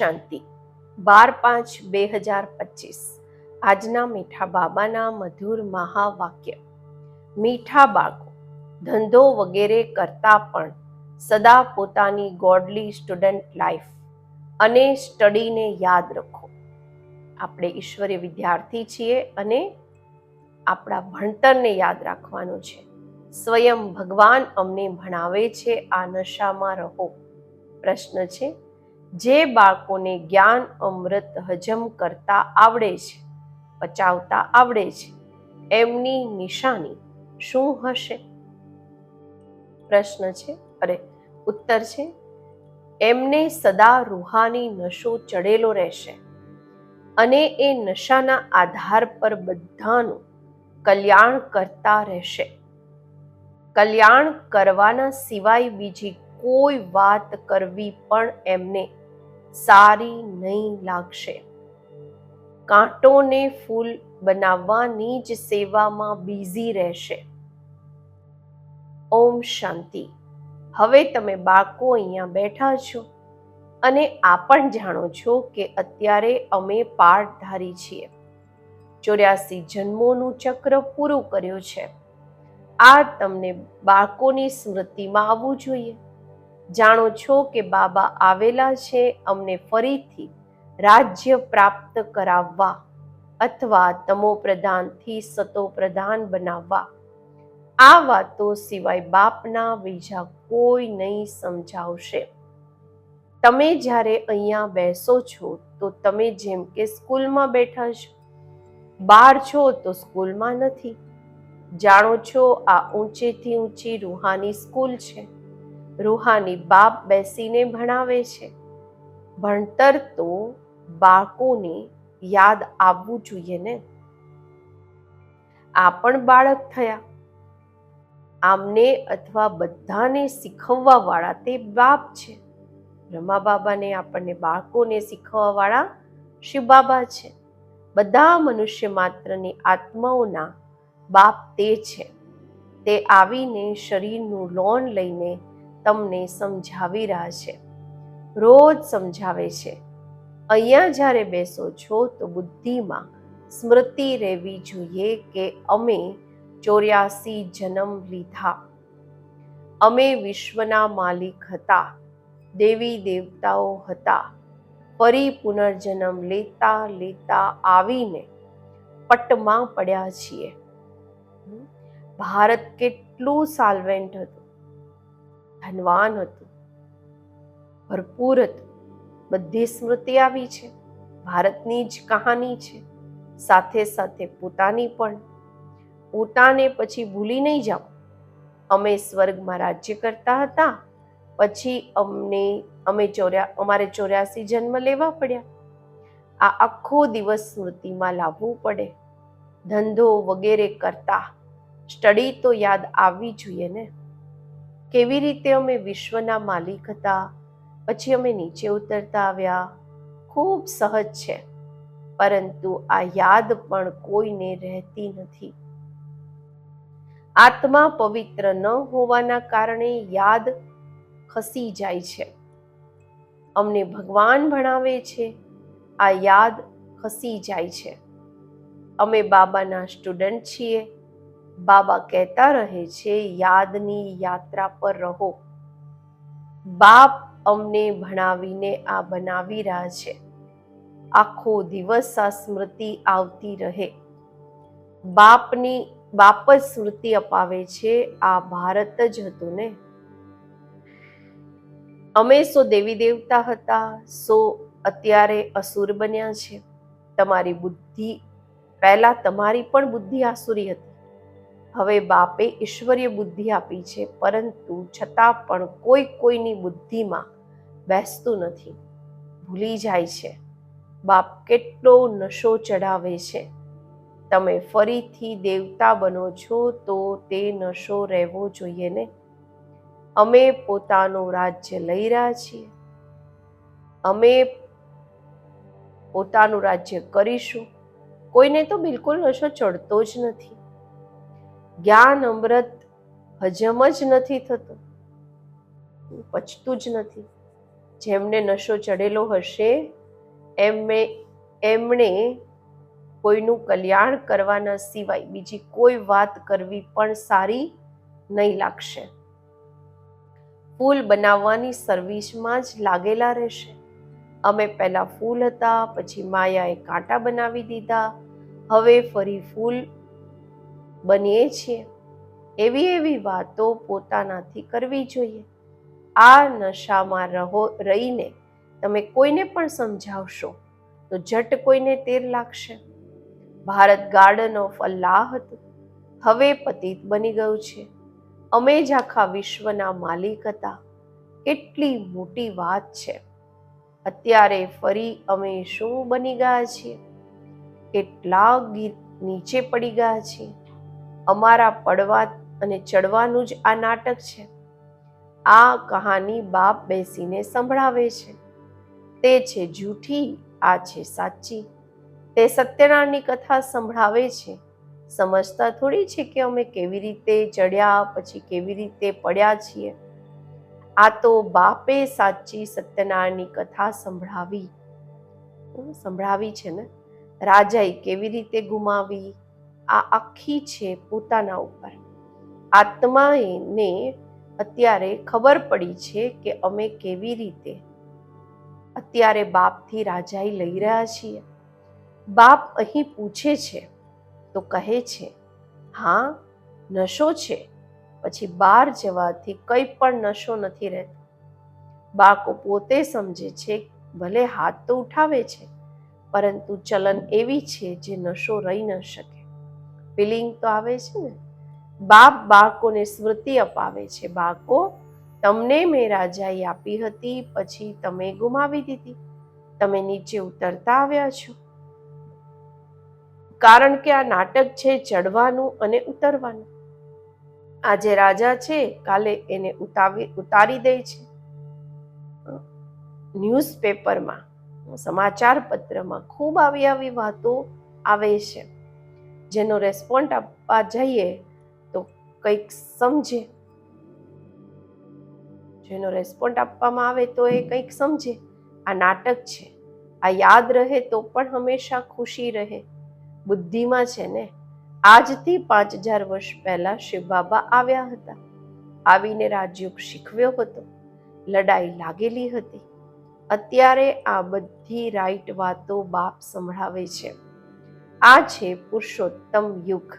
શાંતિ. બાર પાંચ બે હજાર પચીસ. આજના મીઠા બાબાના મધુર મહાવાક્ય. મીઠા બાળકો, ધંધો વગેરે કરતા પણ સદા પોતાની ગોડલી સ્ટુડન્ટ લાઈફ અને સ્ટડીને યાદ રાખો. આપણે ઈશ્વરીય વિદ્યાર્થી છીએ અને આપણા ભણતરને યાદ રાખવાનું છે. સ્વયં ભગવાન અમને ભણાવે છે, આ નશામાં રહો. પ્રશ્ન છે જે બાળકોને જ્ઞાન, અમૃત, હજમ કરતા આવડે છે, પચાવતા આવડે છે, એમની નિશાની શું હશે? પ્રશ્ન છે. અરે, ઉત્તર છે. એમને સદા રૂહાની નશો ચડેલો રહેશે અને એ નશાના આધાર પર બધાનું કલ્યાણ કરતા રહેશે. કલ્યાણ કરવાના સિવાય બીજી કોઈ વાત કરવી પણ એમને સારી નહીં લાગશે. કાંટોને ફૂલ બનાવવાની જ સેવામાં બિઝી રહેશે. ઓમ શાંતિ. હવે તમે બાળકો અહીંયા બેઠા છો અને આ પણ જાણો છો કે અત્યારે અમે પાઠધારી છીએ. ચોર્યાસી જન્મોનું ચક્ર પૂરું કર્યું છે. આ તમને બાળકોની સ્મૃતિમાં આવવું જોઈએ. જાણો છો કે બાબા આવેલા છે અમને ફરીથી રાજ્ય પ્રાપ્ત કરાવવા અથવા તમો પ્રધાનથી સતો પ્રધાન બનાવવા. આ વાતો સિવાય બાપના બીજા કોઈ નહીં સમજાવશે. તમે જ્યારે અહીંયા બેસો છો, તો તમે જેમ કે સ્કૂલમાં બેઠા છો બહાર છો તો સ્કૂલમાં નથી. જાણો છો આ ઊંચેથી ઊંચી રૂહાની સ્કૂલ છે. રૂહાની બાપ બેસીને ભણાવે છે. ભણતર તો બાળકોને યાદ આવવું જોઈએ ને? આ પણ બાળક થયા. આમને અથવા બધાને શીખવવા વાળા તે બાપ છે. રમા બાબાને આપણને બાળકોને શીખવવા વાળા શિવ બાબા છે. બધા મનુષ્ય માત્રની આત્માઓના બાપ તે છે. તે આવીને શરીરનું લોન લઈને તમને સમજાવી રહ્યા છે. રોજ સમજાવે છે. અહીંયા જ્યારે બેસો છો તો બુદ્ધિમાં સ્મૃતિ રહેવી જોઈએ કે અમે ચોર્યાસી જન્મ લીધા. અમે વિશ્વના માલિક હતા, દેવી દેવતાઓ હતા. ફરી પુનર્જન્મ લેતા લેતા આવીને પટમાં પડ્યા છીએ. ભારત કેટલું સાલ્વેન્ટ હતું. ધનવાન હતું. ભરપૂર હતું. બધી સ્મૃતિ આવી છે. ભારતની જ કહાની છે. સાથે સાથે પોતાની પણ. પોતાને પછી ભૂલી નહીં જાઓ. અમે સ્વર્ગમાં રાજ્ય કરતા હતા. પછી અમને, અમે ચોર્યા, અમારે ચોર્યાસી જન્મ લેવા પડ્યા. આ આખો દિવસ સ્મૃતિમાં લાવવું પડે. ધંધો વગેરે કરતા. સ્ટડી તો યાદ આવવી જોઈએ ને. કેવી રીતે અમે વિશ્વના માલિક હતા? પછી અમે નીચે ઉતરતા આવ્યા. ખૂબ સહજ છે. પરંતુ આ યાદ પણ કોઈને રહેતી નથી. આત્મા પવિત્ર ન હોવાના કારણે યાદ ખસી જાય છે. અમને ભગવાન ભણાવે છે. આ યાદ ખસી જાય છે. અમે બાબાના સ્ટુડન્ટ છીએ. બાબા કહેતા રહે છે, યાદની યાત્રા પર રહો. બાપ અમને ભણાવીને આ બનાવી રહ્યા છે. આખો દિવસ આ સ્મૃતિ આવતી રહે. બાપની, બાપ જ સ્મૃતિ અપાવે છે, આ ભારત જ હતું ને? અમે સો દેવી દેવતા હતા, સો અત્યારે અસુર બન્યા છે. તમારી બુદ્ધિ, પહેલા તમારી પણ બુદ્ધિ આસુરી હતી. હવે બાપે ઈશ્વરીય બુદ્ધિ આપી છે, પરંતુ છતાં પણ કોઈ કોઈની બુદ્ધિમાં બેસતું નથી. ભૂલી જાય છે. બાપ કેટલો નશો ચડાવે છે. તમે ફરીથી દેવતા બનો છો તો તે નશો રહેવો જોઈએ ને? અમે પોતાનું રાજ્ય લઈ રહ્યા છીએ. અમે પોતાનું રાજ્ય કરીશું. કોઈને તો બિલકુલ નશો ચડતો જ નથી. જ્ઞાન અમૃત હજમ જ નથી થતું. પચતું જ નથી. જેમને નશો ચડેલો હશે, એમને એમણે કોઈનું કલ્યાણ કરવાના સિવાય બીજી કોઈ વાત કરવી પણ સારી નહીં લાગશે. ફૂલ બનાવવાની સર્વિસમાં જ લાગેલા રહેશે. અમે પહેલાં ફૂલ હતા, પછી માયાએ કાંટા બનાવી દીધા. હવે ફરી ફૂલ બનીએ છીએ. એવી એવી વાતો પોતાનાથી કરવી જોઈએ. આ નશામાં રહો, રહીને તમે કોઈને પણ સમજાવશો તો જટ કોઈને તેર લાગશે. ભારત ગાર્ડન ઓફ અલ્લાહ હતું. હવે પતિત બની ગયું છે. અમે જ આખા વિશ્વના માલિક હતા. કેટલી મોટી વાત છે. અત્યારે ફરી અમે શું બની ગયા છીએ? કેટલા ગીત નીચે પડી ગયા છીએ? અમારા પડવા અને ચડવાનું જ આ નાટક છે. આ કહાની બાપ બેસીને સંભળાવે છે. તે છે જૂઠી, આ છે સાચી. તે સત્યનારાયણની કથા સંભળાવે છે. સમજતા થોડી છે કે અમે કેવી રીતે ચડ્યા, પછી કેવી રીતે પડ્યા છીએ. આ તો બાપે સાચી સત્યનારાયણની કથા સંભળાવી. સંભળાવી છે ને? રાજાએ કેવી રીતે ગુમાવી? આ આખી છે પોતાના ઉપર. આત્માને અત્યારે ખબર પડી છે કે અમે કેવી રીતે અત્યારે બાપથી રાજાઈ લઈ રહ્યા છીએ. બાપ અહીં પૂછે છે, તો કહે છે, હા, નશો છે? પછી બહાર જવાથી કંઈ પણ નશો નથી રહેતો. બાળકો પોતે સમજે છે, ભલે હાથ તો ઉઠાવે છે, પરંતુ ચલન એવી છે જે નશો રહી ન શકે. ફિલિંગ તો આવે છે ને? બાપ બાળકોને સ્મૃતિ અપાવે છે. બાળકો, તમને મેં રાજાએ આપી હતી, પછી તમે ગુમાવી દીધી. તમે નીચે ઉતરતા આવ્યા છો. કારણ કે આ નાટક છે ચડવાનું અને ઉતરવાનું. આજે રાજા છે, કાલે એને ઉતાવી, ઉતારી દે છે. ન્યૂઝપેપરમાં સમાચાર પત્રમાં ખૂબ આવી આવી વાતો આવે છે. જેનો રેસ્પોન્ડ આપવા જઈએ તો કંઈક સમજે. જેનો રેસ્પોન્ડ આપવામાં આવે તો એ કંઈક સમજે. આ નાટક છે. આ યાદ રહે તો પણ હંમેશા ખુશી રહે. બુદ્ધિમાં છે ને, આજથી પાંચ હજાર વર્ષ પહેલા શિવ બાબા આવ્યા હતા. આવીને રાજયોગ શીખવ્યો હતો. લડાઈ લાગેલી હતી. અત્યારે આ બધી રાઈટ વાતો બાપ સંભળાવે છે. આ છે પુરુષોત્તમ યુગ.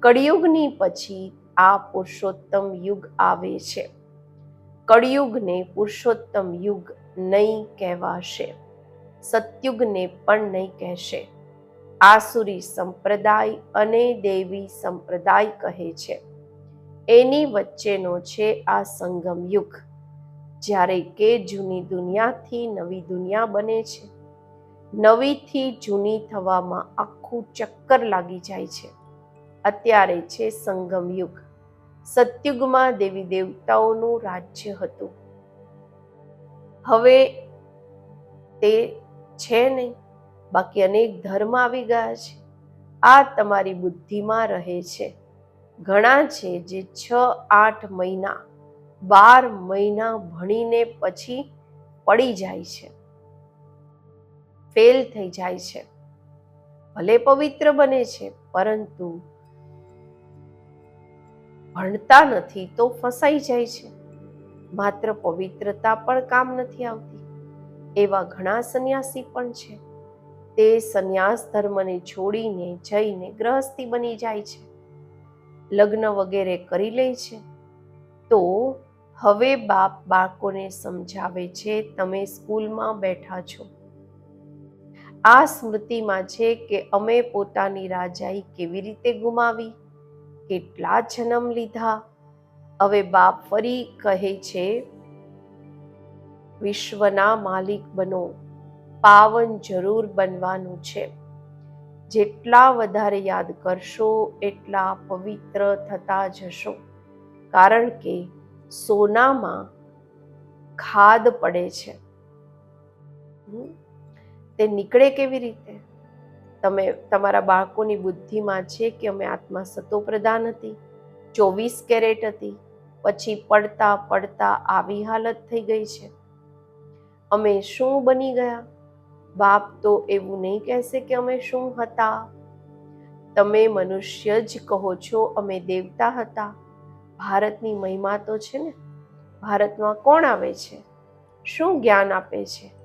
કળિયુગની પછી આ પુરુષોત્તમ યુગ આવે છે. કળિયુગને પુરુષોત્તમ યુગ નહીં કહેવાશે. સતયુગને પણ નહીં કહેશે. આસુરી સંપ્રદાય અને દેવી સંપ્રદાય કહે છે. એની વચ્ચેનો છે આ સંગમ યુગ. જ્યારે કે જૂની દુનિયાથી નવી દુનિયા બને છે. નવીથી જૂની થવામાં આખું ચક્કર લાગી જાય છે. અત્યારે છે સંગમ યુગ. સતયુગમાં દેવી દેવતાઓનું રાજ્ય હતું. હવે તે છે નહીં. બાકી અનેક ધર્મ આવી ગયા છે. આ તમારી બુદ્ધિમાં રહે છે. ઘણા છે જે છ, આઠ મહિના, બાર મહિના ભણીને પછી પડી જાય છે. ફેલ થઈ જાય છે. ભલે પવિત્ર બને છે, પરંતુ ભણતા નથી તો ફસાઈ જાય છે. માત્ર પવિત્રતા પણ કામ નથી આવતી. એવા ઘણા સંન્યાસી પણ છે. તે સંન્યાસ ધર્મને છોડીને જઈને ગ્રહસ્થી બની જાય છે. લગ્ન વગેરે કરી લે છે. તો હવે બાપ બાળકોને સમજાવે છે, તમે સ્કૂલમાં બેઠા છો. આ સ્મૃતિમાં છે કે અમે પોતાની રાજાઈ કેવી રીતે ગુમાવી? કેટલા જન્મ લીધા? હવે બાપ ફરી કહે છે, વિશ્વના માલિક બનો. પાવન જરૂર બનવાનું છે. જેટલા વધારે યાદ કરશો, એટલા પવિત્ર થતા જશો. કારણ કે સોનામાં ખાદ પડે છે? તે નીકળે કેવી રીતે? તમે, તમારા બાળકોની બુદ્ધિમાં છે કે અમે આત્મા સતો હતી? ચોવીસ કેરેટ હતી, પછી પડતા પડતા આવી હાલત થઈ ગઈ છે. અમે શું બની ગયા? બાપ તો એવું નહીં કહેશે કે અમે શું હતા. તમે મનુષ્ય જ કહો છો અમે દેવતા હતા. ભારતની મહિમા તો છે ને? ભારતમાં કોણ આવે છે? શું જ્ઞાન આપે છે?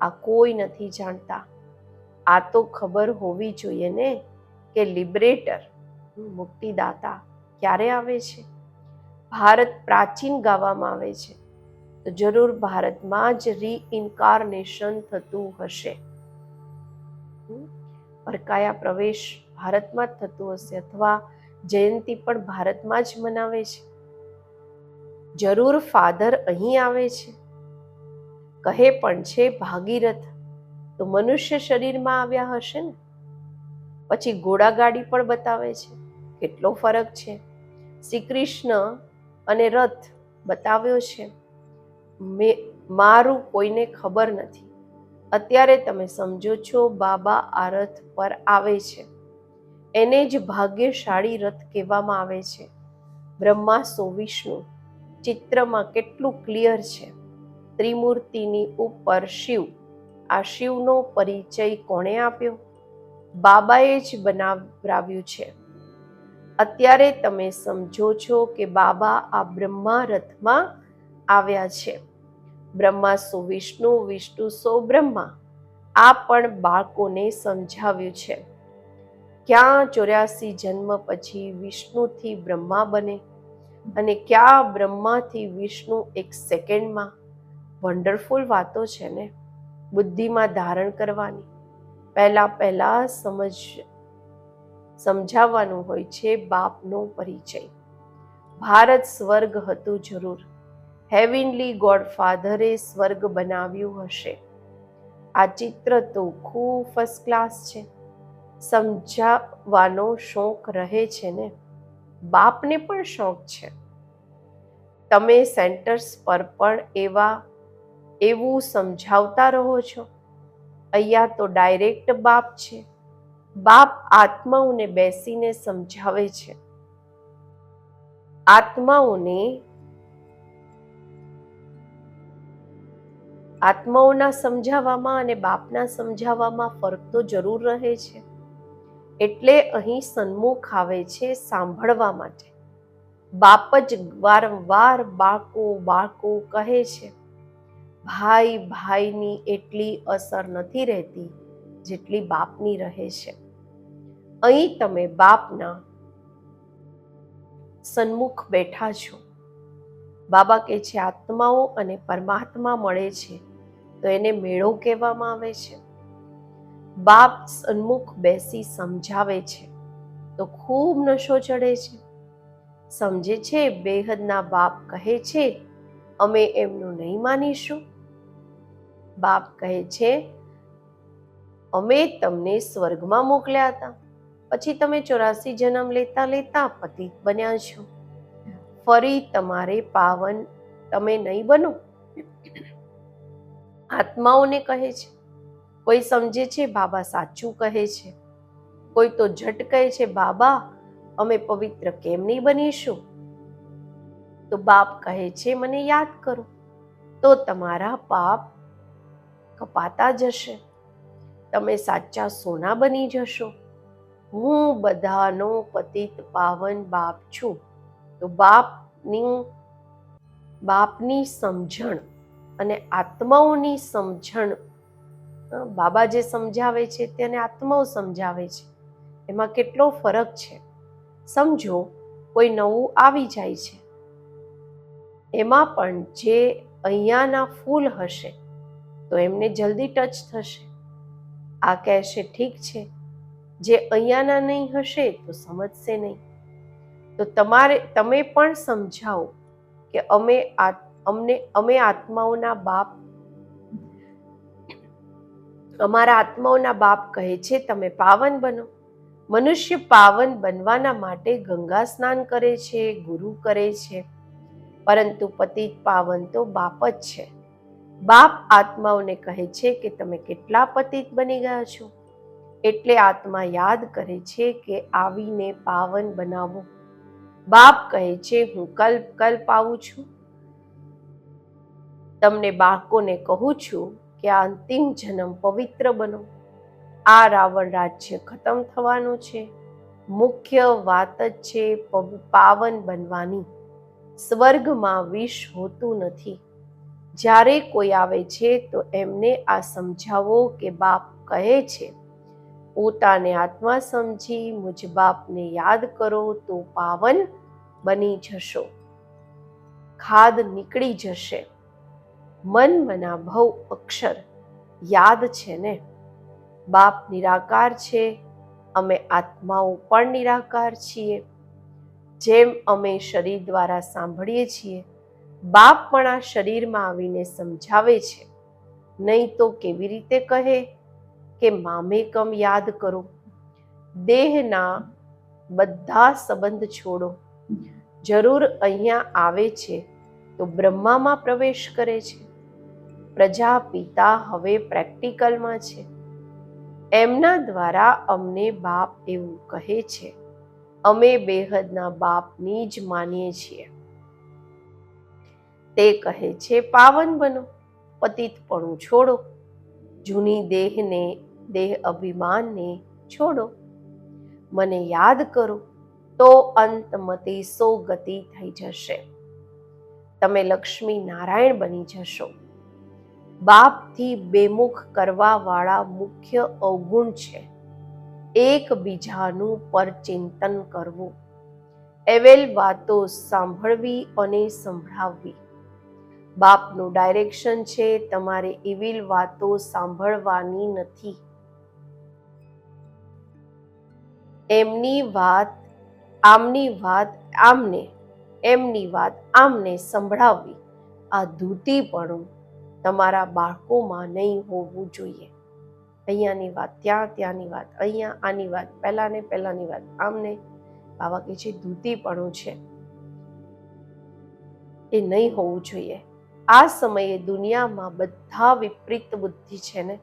આ કોઈ નથી જાણતા. આ તો ખબર હોવી જોઈએ ને કે લિબરેટર મુક્તિદાતા ક્યારે આવે છે? ભારત પ્રાચીન ગાવામાં આવે છે. તો જરૂર ભારતમાં જ રીઇન્કાર્નેશન થતું હશે. પરકાયા પ્રવેશ ભારતમાં જ થતું હશે અથવા જયંતિ પણ ભારતમાં જ મનાવે છે. જરૂર ફાધર અહીં આવે છે. કહે પણ છે ભાગીરથ, તો મનુષ્ય શરીરમાં આવ્યા હશે ને? પછી ઘોડાગાડી પણ બતાવે છે, કેટલો ફરક છે? શ્રી કૃષ્ણ અને રથ બતાવ્યો છે, મેં, મારું કોઈને ખબર નથી. અત્યારે તમે સમજો છો બાબા આ રથ પર આવે છે. એને જ ભાગ્યશાળી રથ કહેવામાં આવે છે. બ્રહ્મા સો વિષ્ણુ, ચિત્રમાં કેટલું ક્લિયર છે. ત્રિમૂર્તિની ઉપર શિવ. આ શિવનો પરિચય કોણે આપ્યો? બાબાએ જ બનાવરાવ્યું છે. અત્યારે તમે સમજો છો કે બાબા આ બ્રહ્મા રથમાં આવ્યા છે. બ્રહ્મા સો વિષ્ણુ વિષ્ણુ સો બ્રહ્મા. આ પણ બાળકોને સમજાવ્યું છે. ક્યાં ચોર્યાસી જન્મ પછી વિષ્ણુથી બ્રહ્મા બને? અને ક્યાં બ્રહ્માથી વિષ્ણુ એક સેકન્ડમાં? વન્ડરફુલ વાતો છે ને, બુદ્ધિમાં ધારણ કરવાની. પહેલાં પહેલાં સમજ, સમજાવવાનું હોય છે બાપનો પરિચય. ભારત સ્વર્ગ હતું જરૂર. હેવિનલી ગોડ ફાધરે સ્વર્ગ બનાવ્યું હશે. આ ચિત્ર તો ખૂબ ફર્સ્ટ ક્લાસ છે. સમજાવવાનો શોખ રહે છે ને, બાપને પણ શોખ છે. તમે સેન્ટર્સ પર પણ એવા એવું સમજાવતા રહો છો? અહીંયા તો ડાયરેક્ટ બાપ છે. બાપ આત્માઓને બેસીને સમજાવે છે. આત્માઓને આત્માઓના સમજાવવામાં અને બાપના સમજાવવામાં ફરક તો જરૂર રહે છે. એટલે અહીં સન્મુખ આવે છે સાંભળવા માટે. બાપ જ વારંવાર બાકો બાકો કહે છે. ભાઈ ભાઈની એટલી અસર નથી રહેતી જેટલી બાપની રહે છે. અહીં તમે બાપના સન્મુખ બેઠા છો. બાબા કે છે, આત્માઓ અને પરમાત્મા મળે છે. તો એને મેળો કહેવામાં આવે છે. બાપ સન્મુખ બેસી સમજાવે છે. તો ખૂબ નશો ચડે છે. સમજે છે, બેહદના બાપ કહે છે, અમે એમનું નહીં માનીશું. બાપ કહે છે, અમે તમને સ્વર્ગમાં મોકલ્યા હતા. પછી તમે ચોરાસી જન્મ લેતા લેતા પતિત બન્યા છો. ફરી તમારે પાવન તમે નહીં બનો. આત્માઓને કહે છે, કોઈ સમજે છે બાબા સાચું કહે છે? કોઈ તો ઝટ કહે છે, બાબા, અમે પવિત્ર કેમ નહીં બનીશું? તો બાપ કહે છે, મને યાદ કરો, તો તમારા પાપ કપાતા જશે. તમે સાચા સોના બની જશો. હું બધાનો પતિત પાવન બાપ છું. તો બાપની બાપની સમજણ અને આત્માઓની સમજણ બાબા જે સમજાવે છે તેને આત્માઓ સમજાવે છે, એમાં કેટલો ફરક છે? સમજો, કોઈ નવું આવી જાય છે. એમાં પણ જે અહીંયાના ફૂલ હશે તો એમને જલ્દી ટચ થશે. આ કહેશે, ઠીક છે. જે અહીંયાના નહીં હશે, તો સમજશે નહીં. તો તમારે, તમે પણ સમજાવો કે અમે અમને, અમે આત્માઓના બાપ, અમારા આત્માઓના બાપ કહે છે, તમે પાવન બનો. મનુષ્ય પાવન બનવાના માટે ગંગા સ્નાન કરે છે, ગુરુ કરે છે. પરંતુ પતિત પાવન તો બાપ જ છે. બાપ આત્માઓને કહે છે કે તમે કેટલા પતિત બની ગયા છો. એટલે આત્મા યાદ કરે છે કે આવીને પાવન બનાવો. બાપ કહે છે, હું કલ્પ કલ્પ આવું છું. તમને બાળકોને કહું છું કે આ અંતિમ જન્મ પવિત્ર બનો. આ રાવણ રાજ્ય ખતમ થવાનું છે. મુખ્ય વાત જ છે પવ- પાવન બનવાની. સ્વર્ગમાં વિષ હોતું નથી. જ્યારે કોઈ આવે છે, તો એમને આ સમજાવો કે બાપ કહે છે, પોતાને આત્મા સમજી મુજ બાપને યાદ કરો તો પાવન બની જશો. ખાદ નીકળી જશે. મન મના ભવ અક્ષર યાદ છે ને? બાપ નિરાકાર છે, અમે આત્માઓ પણ નિરાકાર છીએ. જેમ અમે શરીર દ્વારા સાંભળીએ છીએ બાપ પણ આ શરીરમાં આવીને સમજાવે છે. નહીં તો કેવી રીતે કહે કે મામેકમ યાદ કરો. દેહના બધા સંબંધ છોડો. જરૂર અહીંયા આવે છે તો બ્રહ્મામાં પ્રવેશ કરે છે. પ્રજા પિતા હવે પ્રેક્ટિકલમાં છે. એમના દ્વારા અમને બાપ એવું કહે છે. અમે બેહદના બાપની જ માનીએ છીએ. તે કહે છે, પાવન બનો પતિતપણું છોડો. જૂની દેહને, દેહ અભિમાનને છોડો. મને યાદ કરો, તો અંતમતે સો ગતિ થઈ જશે. તમે લક્ષ્મી નારાયણ બની જશો. બાપથી બેમુખ કરવાવાળા મુખ્ય અવગુણ છે. એકબીજાનું પરચિંતન કરવું. એવેલ વાતો સાંભળવી અને સંભળાવવી. બાપનું ડાયરેક્શન છે, તમારે એવી વાતો સાંભળવાની નથી. એમની વાત, આમની વાત, આમને, એમની વાત, આમને સંભળાવવી, આ ધૂતીપણું તમારા બાળકોમાં નહીં હોવું જોઈએ. અહીંયાની વાત, ત્યાં, ત્યાંની વાત, અહીંયા, આની વાત, પહેલાંને, પહેલાંની વાત, આમને. બાબા કે છે, ધૂતીપણું છે. એ નહીં હોવું જોઈએ. આ સમયે દુનિયામાં બધા વિપરીત બુદ્ધિ છે ને?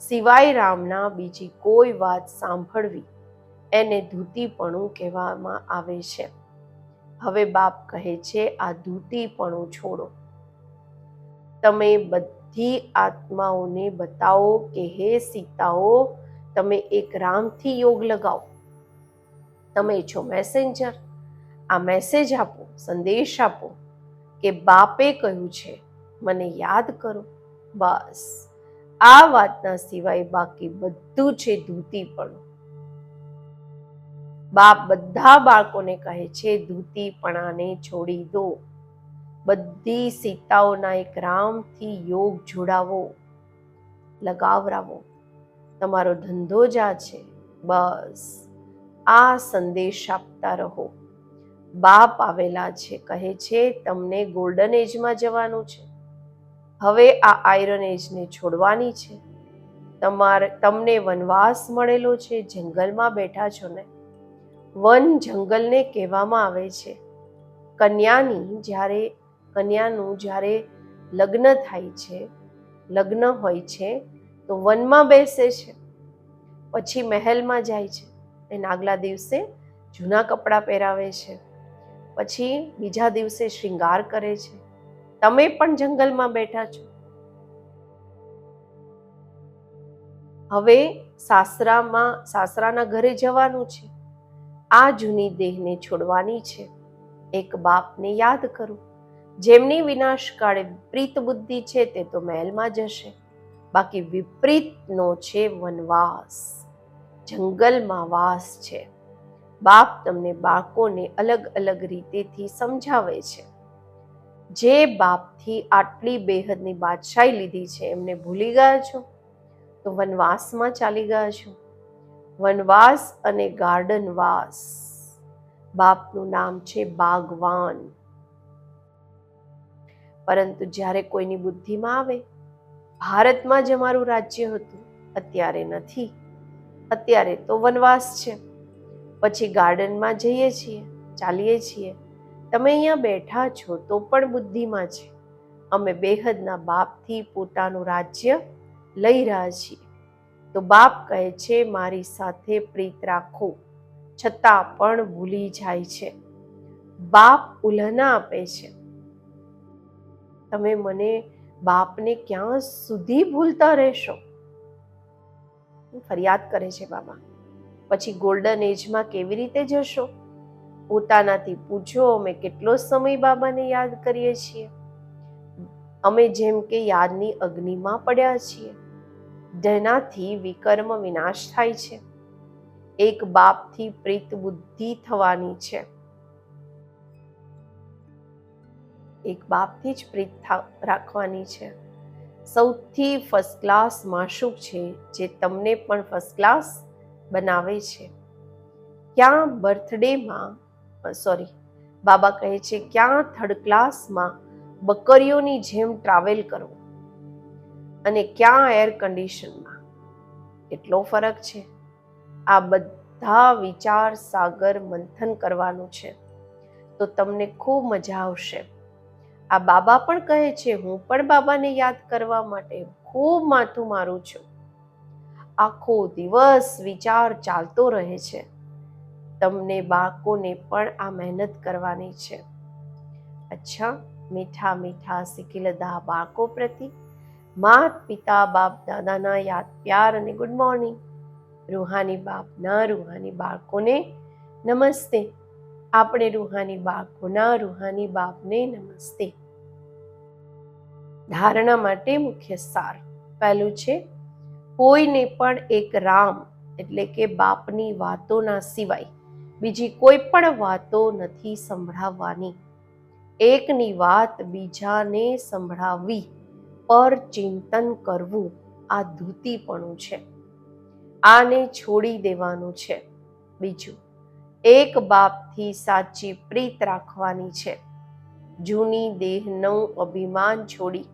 સિવાય રામના બીજી કોઈ વાત સાંભળવી એને ધૂતીપણું કહેવામાં આવે છે. હવે બાપ કહે છે, આ ધૂતીપણું છોડો. તમે બધી આત્માઓને બતાવો કે, હે સીતાઓ, તમે એક રામથી યોગ લગાવો. તમે છો મેસેન્જર આ મેસેજ આપો, સંદેશ આપો. કે બાપે કહ્યું છે, મને યાદ કરો. બસ. આ વાતના સિવાય બાકી બધું છે ધૂતીપણું. બાપ બધા બાળકોને કહે છે, ધૂતીપણાને છોડી દો. બધી સીતાઓના એક રામથી યોગ જોડાવો. લગાવરાવો. તમારો ધંધો જ આ છે. બસ. આ સંદેશ આપતા રહો. બાપ આવેલા છે. કહે છે, તમને ગોલ્ડન એજમાં જવાનું છે. હવે આ આયરન એજને છોડવાની છે. તમારે, તમને વનવાસ મળેલો છે. જંગલમાં બેઠા છો ને. વન જંગલને કહેવામાં આવે છે. કન્યાની જ્યારે, કન્યાનું જ્યારે લગ્ન થાય છે, લગ્ન હોય છે, તો વનમાં બેસે છે. પછી મહેલમાં જાય છે. એ આગલા દિવસે જૂના કપડાં પહેરાવે છે. પછી બીજા દિવસે શૃંગાર કરે છે. તમે પણ જંગલમાં બેઠા છો. હવે સાસરામાં, સાસરાના ઘરે જવાનું છે. આ જૂની દેહને છોડવાની છે. એક બાપને યાદ કરો. જેમની વિનાશ કાળે વિપરીત બુદ્ધિ છે તે તો મહેલમાં જશે. બાકી વિપરીતનો છે વનવાસ. જંગલમાં વાસ છે. બાપ તમને બાળકોને અલગ અલગ રીતેથી સમજાવે છે. જે બાપથી આટલી બેહદની બાદશાહી લીધી છે, એમને ભૂલી ગયા છો? તો વનવાસમાં ચાલી ગયા છો? વનવાસ અને ગાર્ડનવાસ બાપનું નામ છે બાગવાન. પરંતુ જ્યારે કોઈની બુદ્ધિમાં આવે, ભારતમાં જ અમારું રાજ્ય હતું, અત્યારે નથી. અત્યારે તો વનવાસ છે. પછી ગાર્ડનમાં જઈએ છીએ, ચાલીએ છીએ. તમે અહીંયા બેઠા છો તો પણ બુદ્ધિમાં છે. અમે બેહદના બાપથી પોતાનું રાજ્ય લઈ રહ્યા છીએ. તો બાપ કહે છે, મારી સાથે પ્રીત રાખો, છતાં પણ ભૂલી જાય છે. બાપ ઉલ્હના આપે છે. તમે મને બાપને ક્યાં સુધી ભૂલતા રહેશો? ફરિયાદ કરે છે બાબા. પછી ગોલ્ડન એજમાં કેવી રીતે જશો? પોતાનાથી પૂછો, અમે કેટલો સમય બાબાને યાદ કરીએ છીએ? અમે જેમ કે યાદની અગ્નિમાં પડ્યા છીએ. જેનાથી વિકર્મ વિનાશ થાય છે. એક બાપથી પ્રીત બુદ્ધિ થવાની છે. એક બાપથી જ પ્રીત રાખવાની છે. સૌથી ફર્સ્ટ ક્લાસ માશુક છે, જે તમને પણ ફર્સ્ટ ક્લાસ બનાવે છે. ક્યાં બર્થડેમાં સોરી બાબા કહે છે, ક્યાં થર્ડ ક્લાસમાં બકરીઓની જેમ ટ્રાવેલ કરવું અને ક્યાં એર કન્ડિશનમાં એટલો ફરક છે. આ બધા વિચાર સાગર મંથન કરવાનું છે. તો તમને ખૂબ મજા આવશે. આ બાબા પણ કહે છે, હું પણ બાબાને યાદ કરવા માટે ખૂબ માથું મારું છું. આખો દિવસ વિચાર ચાલતો રહે છે. તમને બાળકોને પણ આ મહેનત કરવાની છે. અચ્છા, મીઠા મીઠા સિકિલદા બાળકો પ્રતિ. માત પિતા બાપ, દાદાના યાદ પ્યાર અને ગુડ મોર્નિંગ રૂહાની બાપના રૂહાની બાળકોને નમસ્તે. આપણે રૂહાની બાળકોના રૂહાની બાપને નમસ્તે. ધારણા માટે મુખ્ય સાર પહેલું છે કોઈને પણ એક રામ એટલે કે બાપની વાતોના સિવાય બીજી કોઈ પણ વાતો નથી સંભળાવવાની. એકની વાત બીજાને સંભળાવવી પર ચિંતન કરવું આ ધૂતીપણું છે. આને છોડી દેવાનું છે. બીજું, એક બાપથી સાચી પ્રીત રાખવાની છે. જૂની દેહનું અભિમાન છોડી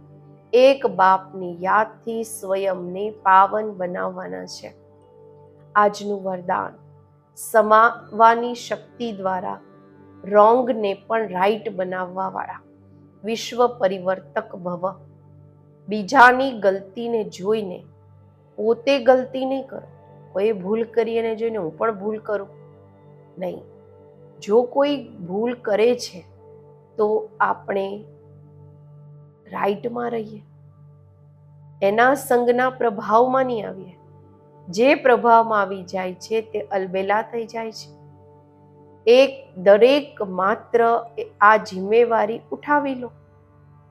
એક બાપની યાદથી સ્વયંને પાવન બનાવવાના છે. આજનું વરદાન સમાવાની શક્તિ દ્વારા રોંગને પણ રાઈટ બનાવવાવાળા વિશ્વ પરિવર્તક ભવ. બીજાની ગલતીને જોઈને પોતે ગલતી નહીં કરો. કોઈ ભૂલ કરી અને જોઈને હું પણ ભૂલ કરું. નહીં. જો કોઈ ભૂલ કરે છે, તો આપણે રાઈટમાં રહીએ. એના સંગના પ્રભાવમાં નહીં આવીએ. જે પ્રભાવમાં આવી જાય છે તે અલબેલા થઈ જાય છે. એક દરેક માત્ર આ જિમ્મેવારી ઉઠાવી લો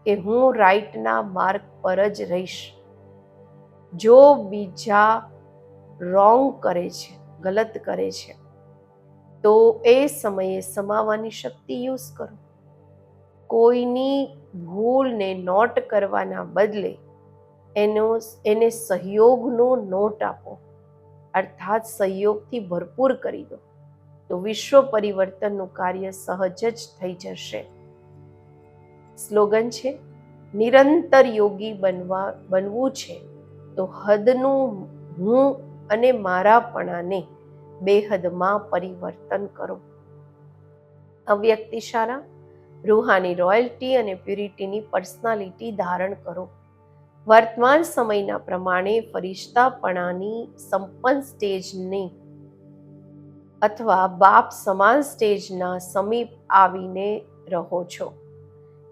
કે હું રાઈટના માર્ગ પર જ રહીશ. જો બીજા રોંગ કરે છે, ગલત કરે છે, તો એ સમયે સમાવાની શક્તિ યુઝ કરો. કોઈની ભૂલને નોટ કરવાના બદલે એનો, એને સહયોગનો નોટ આપો. અર્થાત સહયોગથી ભરપૂર કરી દો. તો વિશ્વ પરિવર્તનનું કાર્ય સહજ જ થઈ જશે. સ્લોગન છે, નિરંતર યોગી બનવા, બનવું છે. તો હદનું હું અને મારાપણાને બેહદમાં પરિવર્તન કરો. અવ્યક્ત ઇશારા રૂહાની રોયલ્ટી અને પ્યુરિટીની પર્સનાલિટી ધારણ કરો. વર્તમાન સમયના પ્રમાણે ફરિશ્તાપણાની સંપન્ન સ્ટેજની અથવા બાપ સમાન સ્ટેજના સમીપ આવીને રહો છો.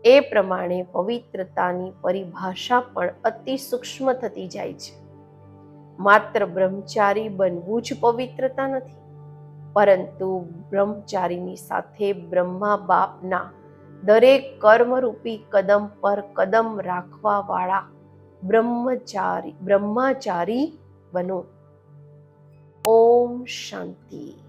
એ પ્રમાણે પવિત્રતાની પરિભાષા પણ અતિ સૂક્ષ્મ થતી જાય છે. માત્ર બ્રહ્મચારી બનવું જ પવિત્રતા નથી, પરંતુ બ્રહ્મચારીની સાથે બ્રહ્મા બાપના દરેક કર્મરૂપી કદમ પર કદમ રાખવા વાળા બ્રહ્મચારી બ્રહ્માચારી બનો. ઓમ શાંતિ.